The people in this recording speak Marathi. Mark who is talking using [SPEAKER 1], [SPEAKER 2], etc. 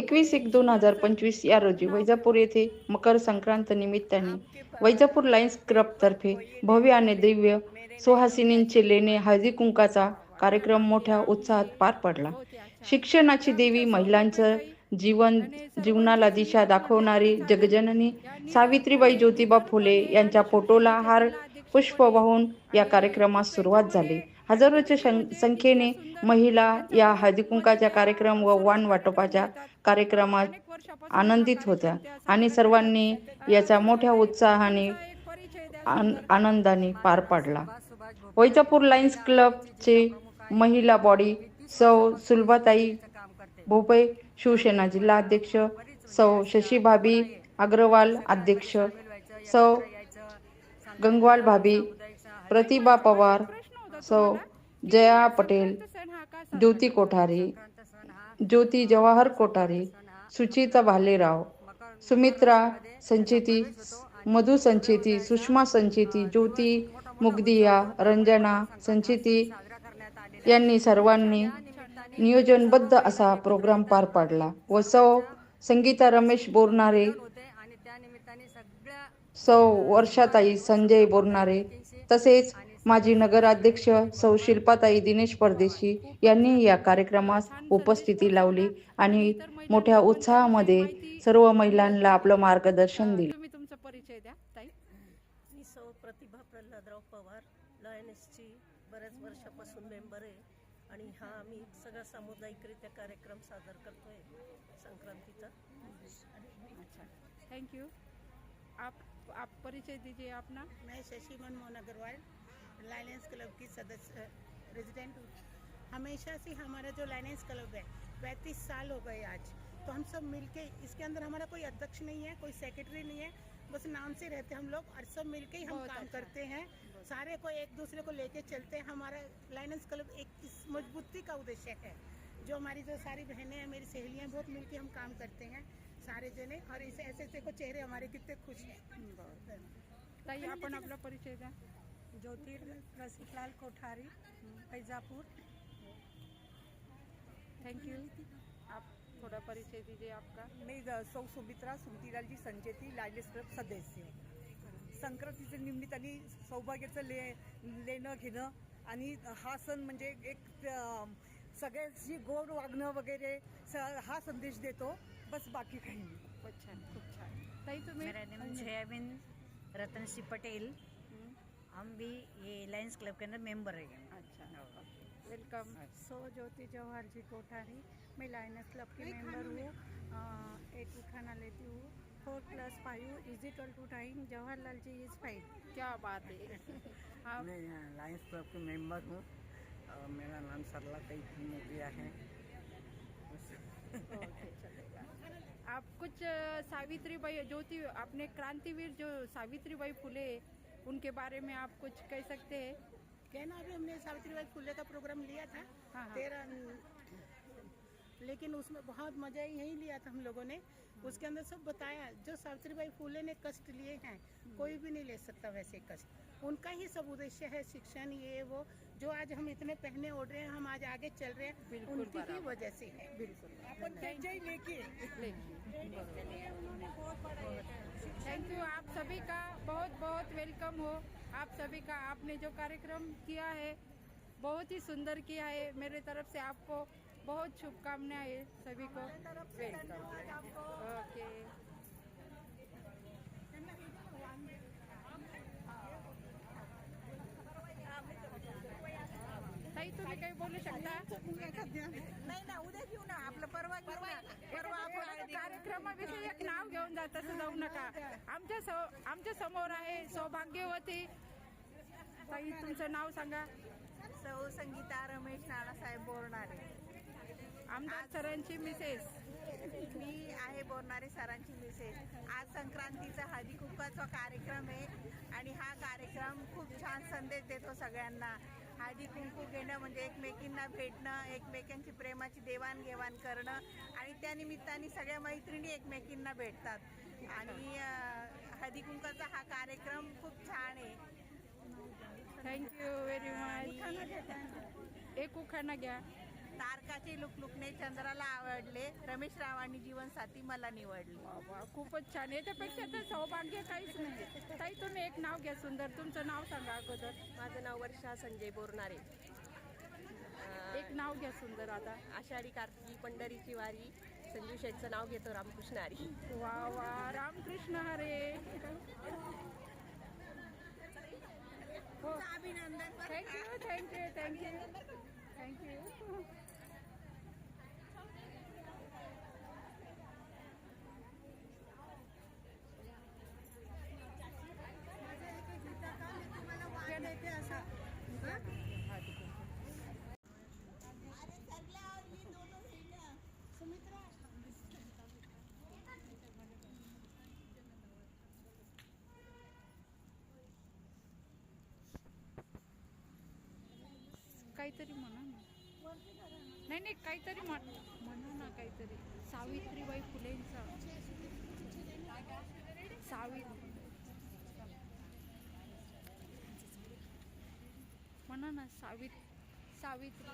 [SPEAKER 1] एकवीस एक दोन हजार पंचवीस या रोजी वैजापूर येथे मकर संक्रांत निमित्ताने वैजापूर लायन्स क्लबतर्फे भव्य आणि दिव्य सुहासिनींचे लेणे हळदी कुंकाचा कार्यक्रम मोठ्या उत्साहात पार पडला. शिक्षणाची देवी महिलांचं जीवन जीवनाला दिशा दाखवणारी जगजननी सावित्रीबाई ज्योतिबा फुले यांच्या फोटोला हार पुष्प वाहून या कार्यक्रमास सुरुवात झाली. हजारोच्या संख्येने महिला या हळदीकुंकाच्या कार्यक्रम व वाण वाटपाच्या कार्यक्रमात आनंदित होत्या आणि सर्वांनी याचा मोठ्या उत्साहाने आन- आनंदाने पार पाडला. वैजापूर लायन्स क्लबचे महिला बॉडी सौ सुलभाताई भोपे शिवसेना जिल्हा अध्यक्ष सौ शशीभाभी अग्रवाल अध्यक्ष सौ गंगवाल भाभी प्रतिभा पवार सौ जया पटेल ज्योती कोठारी ज्योती जवाहर कोठारी सुचिता भालेराव सुमित्रा संचेती मधु संचेती सुषमा संचेती ज्योती मुगदिया रंजना संचेती यांनी सर्वांनी नियोजनबद्ध असा प्रोग्राम पार पाडला. व सौ संगीता रमेश बोरणारे सौ वर्षाताई संजय बोरणारे तसेच माजी नगराध्यक्ष सौ शिल्पाताई दिनेश परदेशी यांनी या कार्यक्रमास उपस्थिती लावली आणि मोठ्या उत्साहामध्ये सर्व महिलांना आपलं मार्गदर्शन दिले.
[SPEAKER 2] तुम्ही तुमचा परिचय द्या ताई.
[SPEAKER 3] मी सौ प्रतिभा प्रल्हादराव पवार लॉयनेसची बऱ्याच वर्षापासून मेंबर आहे. आणि हा आम्ही सगळा सामुदायिकरित्या कार्यक्रम सादर करतोय संक्रांतीचा.
[SPEAKER 2] अच्छा. थैंक यू आप आप परिचय दीजिए अपना।
[SPEAKER 4] मैं शशि मनमोहन अग्रवाल लाइनेंस क्लब की सदस्य प्रेसिडेंट हूँ। हमेशा से हमारा जो लाइनेंस क्लब है पैंतीस साल हो गए आज। तो हम सब मिलके इसके अंदर हमारा कोई अध्यक्ष नहीं है कोई सेक्रेटरी नहीं है बस नाम से रहते हम लोग और सब मिलके ही हम काम
[SPEAKER 2] अच्छा।
[SPEAKER 4] करते हैं। सारे को एक दूसरे को लेके चलते हैं। हमारा लाइनेंस क्लब एक इस मजबूती का उद्देश्य है। जो हमारी जो सारी बहनें हैं मेरी सहेलियां बहुत मिलके हम काम करते हैं सारे जने। और इसे ऐसे ऐसे को चेहरे हमारे कितने खुश हैं।
[SPEAKER 2] ताई आपण आपला परिचय द्या
[SPEAKER 3] ज्योति रसिकलाल कोठारी फैजापूर।
[SPEAKER 2] थैंक यू आप थोड़ा परिचय दीजिए आपका।
[SPEAKER 5] मी ज- सौ सुमित्रा सुमतीलालजी संचेती लायलेस क्लब सदस्य। संक्रांतीच्या निमित्ताने सौभाग्याचं ले लेणं घेणं आणि हा सण म्हणजे एक सगळ्यांशी गोड वागणं वगैरे स- हा संदेश देतो. बस बाकी काही नाही.
[SPEAKER 2] खूप छान खूप छान. ताई तुम्ही?
[SPEAKER 6] मेरा नाम जयाबिन रतन सिंह पटेल.
[SPEAKER 2] हम्म,
[SPEAKER 6] हम भी ये लायंस क्लब के अंदर मेंबर है।
[SPEAKER 2] अच्छा वेलकम
[SPEAKER 4] सो ज्योति जवाहर जी कोठारी मैं लाइनस क्लब की मेंबर हूँ। अ, एक खाना लेती हूँ। Four plus five is equal to time Jawaharlal ji is five
[SPEAKER 2] क्या बात है। आप
[SPEAKER 7] मैं लायंस क्लब के मेंबर हूँ। और मेरा नाम सरला कई मोतिया है।
[SPEAKER 2] ओके चलेगा आप कुछ सावित्री बाई ज्योति अपने क्रांतिवीर जो सावित्री बाई फुले उनके बारे में आप कुछ कह सकते हैं?
[SPEAKER 4] कहना अभी हमने सावित्री बाई फुले का प्रोग्राम लिया था।
[SPEAKER 2] हाँ, हाँ।
[SPEAKER 4] तेरह लेकिन उसमें बहुत मज़ा यही लिया था हम लोगों ने। उसके अंदर सब बताया जो सावित्रीबाई फूले ने कष्ट लिए हैं कोई भी नहीं ले सकता वैसे कष्ट। उनका ही सब उद्देश्य है शिक्षण ये वो जो आज हम इतने पहने ओढ़ रहे हैं हम आज आगे चल रहे हैं उनकी ही वजह से है।
[SPEAKER 2] बिल्कुल। थैंक यू आप सभी का बहुत बहुत वेलकम हो। आप सभी का आपने जो कार्यक्रम किया है बहुत ही सुंदर किया है। मेरे तरफ़ से आपको बहुत शुभकामनाएं सभी को। वेलकम ओके ताई तुम्ही काही बोलू शकता?
[SPEAKER 5] नाही ना उद्या घेऊ ना आपलं परवा घेऊ ना. परवा आपण
[SPEAKER 2] कार्यक्रमाविषयी एक नाव घेऊन जात असं जाऊ नका. आमच्या सौ- आमच्यासमोर आहे सौभाग्यवती. ताई तुमचं नाव सांगा.
[SPEAKER 5] सौ संगीता रमेश नानासाहेब बोरणारे.
[SPEAKER 2] आमदार सरांची मिसेस.
[SPEAKER 5] मी आहे बोरणारे सरांची मिसेस. आज संक्रांतीचा हळदी कुंकाचा कार्यक्रम आहे आणि हा कार्यक्रम खूप छान संदेश देतो सगळ्यांना. हळदी कुंकू घेणं म्हणजे एकमेकींना भेटणं एकमेकांची प्रेमाची देवाणघेवाण करणं आणि त्या निमित्ताने सगळ्या मैत्रिणी एकमेकींना भेटतात. आणि हळदी कुंकाचा हा कार्यक्रम खूप छान आहे.
[SPEAKER 2] थँक्यू व्हेरी मच एक उखाणा घ्या.
[SPEAKER 5] तारकाचे लुकलुकणे चंद्राला आवडले. रमेश रावांनी जीवनसाथी मला निवडले.
[SPEAKER 2] वा वा खूपच छान. याच्यापेक्षा तर सौभाग्य काहीच नाही ताई तुम्ही एक नाव घ्या सुंदर. तुमचं नाव सांगा अगोदर.
[SPEAKER 3] माझं नाव वर्षा संजय बोरणारे
[SPEAKER 2] एक नाव घ्या सुंदर आता.
[SPEAKER 3] आषाढी कार्तिकी पंढरीची वारी संजू शेठचं नाव घेतो रामकृष्ण हरी.
[SPEAKER 2] वा वा रामकृष्ण हरे. हो.
[SPEAKER 5] अभिनंदन
[SPEAKER 2] थँक्यू थँक्यू थँक्यू थँक्यू काहीतरी म्हणा ना. नाही नाही काहीतरी म्हणा ना काहीतरी. सावित्रीबाई फुलेंचा. सावित्री. म्हणा ना सावित सावित्री.